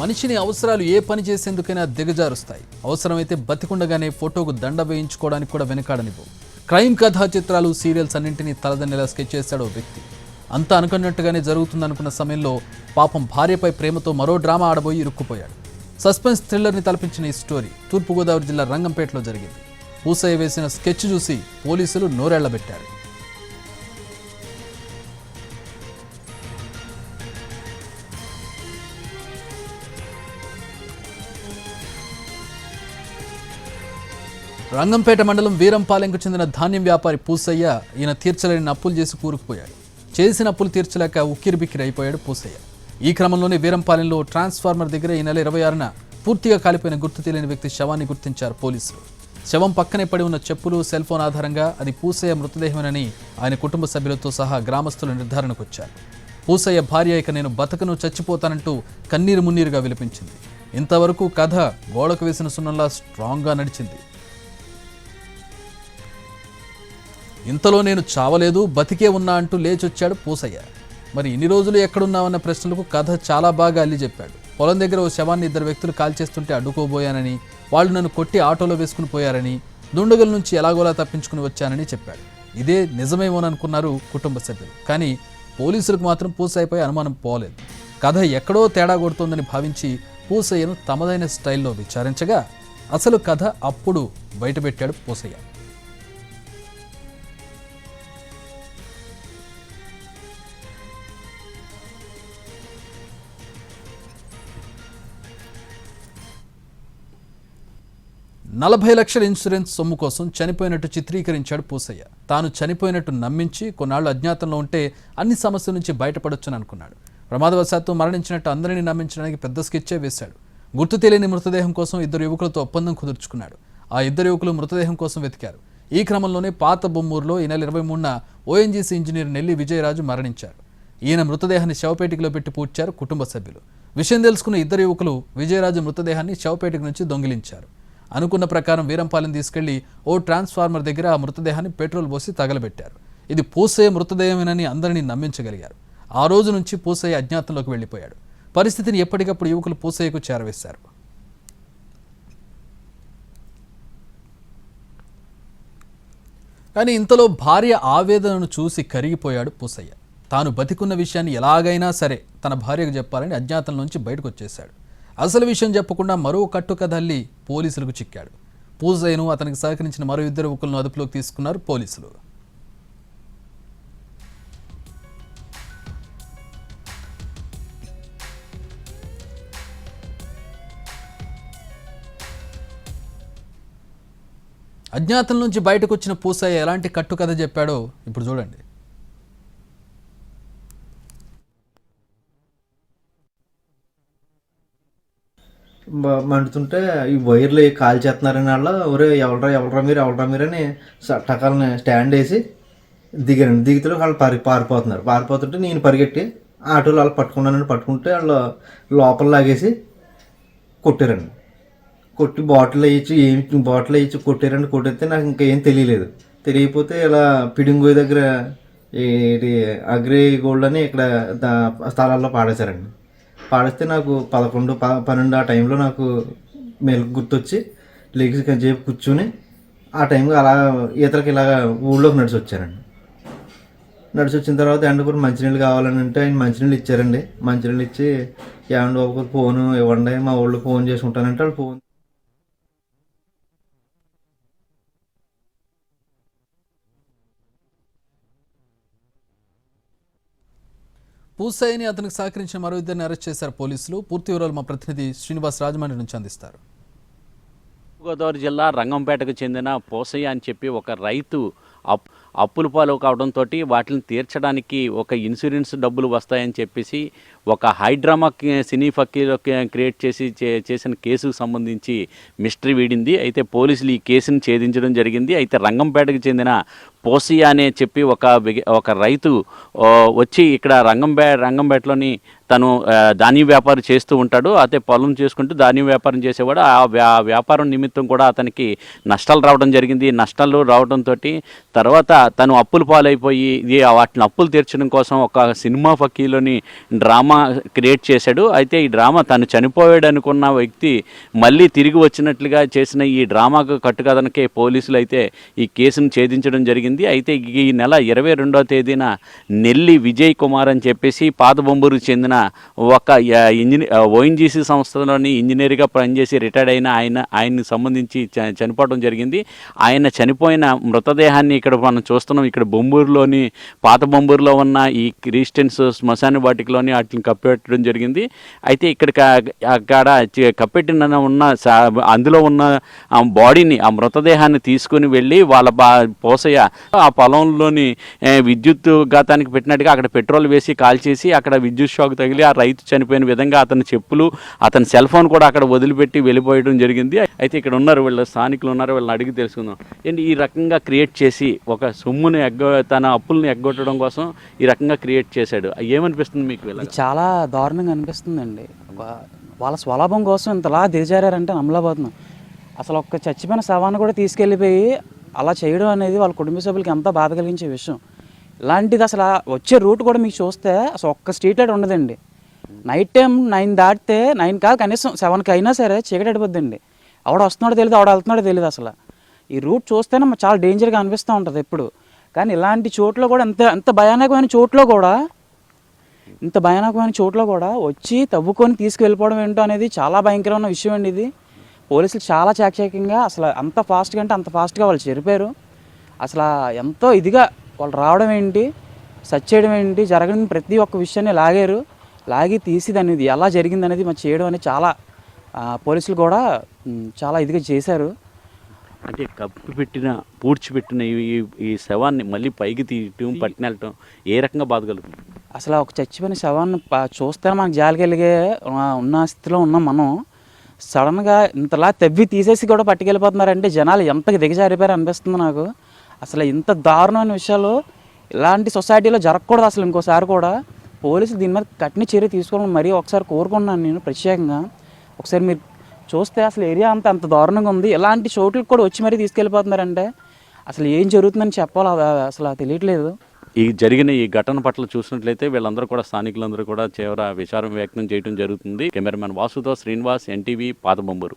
మనిషిని అవసరాలు ఏ పని చేసేందుకైనా దిగజారుస్తాయి. అవసరమైతే బతికుండగానే ఫోటోకు దండ వేయించుకోవడానికి కూడా వెనకాడనివ్వు. క్రైమ్ కథా చిత్రాలు సీరియల్స్ అన్నింటినీ తలదన్నేలా స్కెచ్ చేశాడు వ్యక్తి. అంతా అనుకున్నట్టుగానే జరుగుతుందనుకున్న సమయంలో పాపం భార్యపై ప్రేమతో మరో డ్రామా ఆడబోయి ఇరుక్కుపోయాడు. సస్పెన్స్ థ్రిల్లర్ని తలపించిన ఈ స్టోరీ తూర్పుగోదావరి జిల్లా రంగంపేటలో జరిగింది. పూసయ్య వేసిన స్కెచ్ చూసి పోలీసులు నోరెళ్ళబెట్టారు. రంగంపేట మండలం వీరంపాలెంకు చెందిన ధాన్యం వ్యాపారి పూసయ్య ఈయన తీర్చలేని అప్పులు చేసి కూరుకుపోయాడు. చేసిన అప్పులు తీర్చలేక ఉక్కిరిబిక్కిరి అయిపోయాడు పూసయ్య. ఈ క్రమంలోనే వీరంపాలెంలో ట్రాన్స్ఫార్మర్ దగ్గర ఈ నెల ఇరవై ఆరున పూర్తిగా కాలిపోయిన గుర్తు తెలియని వ్యక్తి శవాన్ని గుర్తించారు పోలీసులు. శవం పక్కనే పడి ఉన్న చెప్పులు సెల్ ఫోన్ ఆధారంగా అది పూసయ్య మృతదేహమేనని ఆయన కుటుంబ సభ్యులతో సహా గ్రామస్తులు నిర్ధారణకు వచ్చారు పూసయ్య భార్య ఇక నేను బతకను చచ్చిపోతానంటూ కన్నీరు మున్నీరుగా విలిపించింది. ఇంతవరకు కథ గోడకు వేసిన సున్నంలా స్ట్రాంగ్గా నడిచింది. ఇంతలో నేను చావలేదు బతికే ఉన్నా అంటూ లేచొచ్చాడు పూసయ్య. మరి ఇన్ని రోజులు ఎక్కడున్నావన్న ప్రశ్నలకు కథ చాలా బాగా అల్లి చెప్పాడు. పొలం దగ్గర ఓ శవాన్ని ఇద్దరు వ్యక్తులు కాల్చేస్తుంటే అడ్డుకోబోయానని వాళ్ళు నన్ను కొట్టి ఆటోలో వేసుకుని పోయారని దుండగుల నుంచి ఎలాగోలా తప్పించుకుని వచ్చానని చెప్పాడు. ఇదే నిజమేమోననుకున్నారు కుటుంబ సభ్యులు. కానీ పోలీసులకు మాత్రం పూసయ్యపై అనుమానం పోలేదు. కథ ఎక్కడో తేడా కొడుతోందని భావించి పూసయ్యను తమదైన స్టైల్లో విచారించగా అసలు కథ అప్పుడు బయటపెట్టాడు పూసయ్య. నలభై లక్షల ఇన్సూరెన్స్ సొమ్ము కోసం చనిపోయినట్టు చిత్రీకరించాడు పూసయ్య. తాను చనిపోయినట్టు నమ్మించి కొన్నాళ్ళు అజ్ఞాతంలో ఉంటే అన్ని సమస్యల నుంచి బయటపడొచ్చని అనుకున్నాడు. ప్రమాదవశాత్తు మరణించినట్టు అందరినీ నమ్మించడానికి పెద్ద స్కెచ్చే వేశాడు. గుర్తు తెలియని మృతదేహం కోసం ఇద్దరు యువకులతో ఒప్పందం కుదుర్చుకున్నాడు. ఆ ఇద్దరు యువకులు మృతదేహం కోసం వెతికారు. ఈ క్రమంలోనే పాత బొమ్మూరులో ఈ నెల ఇరవై మూడున ఓఎన్జీసీ ఇంజనీర్ నెల్లి విజయరాజు మరణించారు. ఈయన మృతదేహాన్ని శవపేటికలో పెట్టి పూడ్చారు కుటుంబ సభ్యులు. విషయం తెలుసుకున్న ఇద్దరు యువకులు విజయరాజు మృతదేహాన్ని శవపేటిక నుంచి దొంగిలించారు. అనుకున్న ప్రకారం వీరంపాలెం తీసుకెళ్ళి ఓ ట్రాన్స్ఫార్మర్ దగ్గర ఆ మృతదేహాన్ని పెట్రోల్ పోసి తగలబెట్టారు. ఇది పూసయ్య మృతదేహమేనని అందరినీ నమ్మించగలిగారు. ఆ రోజు నుంచి పూసయ్య అజ్ఞాతంలోకి వెళ్ళిపోయాడు. పరిస్థితిని ఎప్పటికప్పుడు యువకులు పూసయ్యకు చేరవేశారు. కానీ ఇంతలో భార్య ఆవేదనను చూసి కరిగిపోయాడు పూసయ్య. తాను బతికున్న విషయాన్ని ఎలాగైనా సరే తన భార్యకు చెప్పాలని అజ్ఞాతం నుంచి బయటకు వచ్చేశాడు. అసలు విషయం చెప్పకుండా మరో కట్టుకదల్లి పోలీసులకు చిక్కాడు. పూసయ్యను అతనికి సహకరించిన మరో ఇద్దరు యువకులను అదుపులోకి తీసుకున్నారు పోలీసులు. అజ్ఞాతం నుంచి బయటకు వచ్చిన పూసయ్య ఎలాంటి కట్టుకథ చెప్పాడో ఇప్పుడు చూడండి. మండుతుంటే ఈ వైర్లు కాల్ చేస్తున్నారని వాళ్ళ ఒరే ఎవడరా ఎవడరా మీరు ఎవడరా మీరు అని టకాలని స్టాండ్ వేసి దిగారండి. దిగితే వాళ్ళు పరి పారిపోతున్నారు. పారిపోతుంటే నేను పరిగెట్టి ఆటోలు వాళ్ళు పట్టుకున్నానని పట్టుకుంటే వాళ్ళు లోపల లాగేసి కొట్టారండి. కొట్టి బాటిల్ వేయించి ఏమి బాటిల్ వేయించి కొట్టారండి. కొట్టేస్తే నాకు ఇంకా ఏం తెలియలేదు. తెలియకపోతే ఇలా పిడింగోయ్ దగ్గర ఈ అగ్రి గోల్డ్ అని ఇక్కడ స్థలాల్లో పాడేశారండి. పాడిస్తే నాకు పదకొండు ప పన్నెండు ఆ టైంలో నాకు మెలకు గుర్తొచ్చి లెగ్స్ చేపు కూర్చుని ఆ టైంకి అలా ఈతలకి ఇలాగ ఊళ్ళోకి నడిచి వచ్చానండి. నడిచి వచ్చిన తర్వాత ఎండ కూడా మంచినీళ్ళు కావాలని అంటే ఆయన మంచినీళ్ళు ఇచ్చారండి. మంచినీళ్ళు ఇచ్చి ఏమండి ఒక ఫోన్ ఇవ్వండి మా ఊళ్ళో ఫోన్ చేసుకుంటానంటే వాళ్ళు ఫోన్ పూసైని అతనికి సహకరించిన మరో ఇద్దరిని అరెస్ట్ చేశారు పోలీసులు. పూర్తి వివరాలు మా ప్రతినిధి శ్రీనివాస్ రాజమండ్రి నుంచి అందిస్తారు. గోదావరి జిల్లా రంగంపేటకు చెందిన పోసయ్య అని చెప్పి ఒక రైతు అప్ అప్పుల పాలు కావడంతో వాటిని తీర్చడానికి ఒక ఇన్సూరెన్స్ డబ్బులు వస్తాయని చెప్పేసి ఒక హైడ్రామా సినీ ఫకీర్ క్రియేట్ చేసి చే- చేసిన కేసుకు సంబంధించి మిస్టరీ వీడింది. అయితే పోలీసులు ఈ కేసును ఛేదించడం జరిగింది. అయితే రంగంపేటకు చెందిన పోసియా అనే చెప్పి ఒక ఒక రైతు వచ్చి ఇక్కడ రంగంపే రంగంపేటలోని తను ధాన్యం వ్యాపారం చేస్తూ ఉంటాడు. అయితే పొలం చేసుకుంటూ ధాన్యం వ్యాపారం చేసేవాడు. ఆ వ్యా వ్యాపారం నిమిత్తం కూడా అతనికి నష్టాలు రావడం జరిగింది. నష్టాలు రావడంతో తర్వాత తను అప్పుల పాలైపోయి వాటిని అప్పులు తీర్చడం కోసం ఒక సినిమా ఫకీలోని డ్రామా క్రియేట్ చేశాడు. అయితే ఈ డ్రామా తను చనిపోయాడు అనుకున్న వ్యక్తి మళ్ళీ తిరిగి వచ్చినట్లుగా చేసిన ఈ డ్రామాకు కట్టుకథనకే పోలీసులు అయితే ఈ కేసును ఛేదించడం జరిగింది. అయితే ఈ నెల ఇరవై రెండవ తేదీన నెల్లి విజయ్ కుమార్ అని చెప్పేసి పాతబొంబూరుకు చెందిన ఒక ఇంజనీ ఓఎన్జీసీ సంస్థలోని ఇంజనీర్గా పనిచేసి రిటైర్డ్ అయిన ఆయన ఆయన్ని సంబంధించి చ- చనిపోవడం జరిగింది. ఆయన చనిపోయిన మృతదేహాన్ని ఇక్కడ మనం చూస్తున్నాం ఇక్కడ బొంబూరులోని పాత బొంబూరులో ఉన్న ఈ క్రిస్టియన్స్ శ్మశాన వాటికలోని వాటిని కప్పెట్టడం జరిగింది. అయితే ఇక్కడ అక్కడ కప్పెట్టిన ఉన్న అందులో ఉన్న ఆ బాడీని ఆ మృతదేహాన్ని తీసుకుని వెళ్ళి వాళ్ళ బా పోసయ్య ఆ పొలంలోని విద్యుత్ ఘాతానికి పెట్టినట్టుగా అక్కడ పెట్రోల్ వేసి కాల్చేసి అక్కడ విద్యుత్ షాక్ తగిలి ఆ రైతు చనిపోయిన విధంగా అతని చెప్పులు అతని సెల్ ఫోన్ కూడా అక్కడ వదిలిపెట్టి వెళ్ళిపోయడం జరిగింది. అయితే ఇక్కడ ఉన్నారు వీళ్ళ స్థానికులు ఉన్నారు వీళ్ళని అడిగి తెలుసుకుందాం. ఏంటి ఈ రకంగా క్రియేట్ చేసి ఒక సొమ్ముని ఎగ్గ తన అప్పుల్ని ఎగ్గొట్టడం కోసం ఈ రకంగా క్రియేట్ చేశాడు. ఏమనిపిస్తుంది మీకు వీళ్ళ చాలా దారుణంగా అనిపిస్తుందండి. వా- వాళ్ళ స్వలాభం కోసం ఇంతలా దిగజారంటే నమ్మలేకపోతున్నాం అసలు ఒక్క చచ్చిపోయిన శవాన్ని కూడా తీసుకెళ్ళిపోయి అలా చేయడం అనేది వాళ్ళ కుటుంబ సభ్యులకి ఎంత బాధ కలిగించే విషయం. ఇలాంటిది అసలు వచ్చే రూట్ కూడా మీకు చూస్తే అసలు ఒక్క స్ట్రీట్ లైట్ ఉండదండి. నైట్ టైం నైన్ దాటితే నైన్ కాదు కనీసం సెవెన్కి అయినా సరే చీకటి అడిపోద్దండి ఆవిడ వస్తున్నాడో తెలియదు ఆవిడ వెళ్తున్నాడో తెలియదు అసలు. ఈ రూట్ చూస్తేనే చాలా డేంజర్గా అనిపిస్తూ ఉంటుంది ఎప్పుడు. కానీ ఇలాంటి చోట్ల కూడా ఎంత ఎంత భయానకమైన చోట్ల కూడా ఇంత భయానకమైన చోట్ల కూడా వచ్చి తవ్వుకొని తీసుకువెళ్ళిపోవడం ఏంటో అనేది చాలా భయంకరమైన విషయం అండి ఇది. పోలీసులు చాలా చాకచక్యంగా అసలు అంత ఫాస్ట్గా అంటే అంత ఫాస్ట్గా వాళ్ళు చెరిపారు అసలు ఎంతో ఇదిగా వాళ్ళు రావడం ఏంటి సచ్ చేయడం ఏంటి జరగని ప్రతి ఒక్క విషయాన్ని లాగారు. లాగి తీసి దాన్ని ఇది ఎలా జరిగింది అనేది మరి చేయడం అనేది చాలా పోలీసులు కూడా చాలా ఇదిగా చేశారు. అంటే కప్పి పెట్టిన పూడ్చిపెట్టిన ఈ ఈ- శవాన్ని మళ్ళీ పైకి తీయటం పట్టినెళ్ళటం ఏ రకంగా బాధ కలుగుతుంది అసలు ఒక చచ్చిపోయిన శవాన్ని చూస్తే మనకు జాలి కలిగే ఉన్న స్థితిలో ఉన్నాం మనం. సడన్గా ఇంతలా తవ్వి తీసేసి కూడా పట్టుకెళ్ళిపోతున్నారంటే జనాలు ఎంత దిగజారిపోయారు అనిపిస్తుంది నాకు. అసలు ఇంత దారుణమైన విషయాలు ఇలాంటి సొసైటీలో జరగకూడదు అసలు ఇంకోసారి కూడా. పోలీసులు దీని మీద కఠిన చర్య తీసుకోవాలని మరీ ఒకసారి కోరుకున్నాను నేను ప్రత్యేకంగా. ఒకసారి మీరు చూస్తే అసలు ఏరియా అంత అంత దారుణంగా ఉంది. ఇలాంటి చోట్లకు కూడా వచ్చి మరీ తీసుకెళ్ళిపోతున్నారంటే అసలు ఏం జరుగుతుందని చెప్పాలో? అసలు తెలియట్లేదు. ఈ జరిగిన ఈ ఘటన పట్ల చూసినట్లయితే వీళ్ళందరూ కూడా స్థానికులందరూ కూడా తీవ్ర విచారం వ్యక్తం చేయడం జరుగుతుంది. కెమెరామెన్ వాసుతో శ్రీనివాస్ ఎన్టీవీ పాతబొంబూరు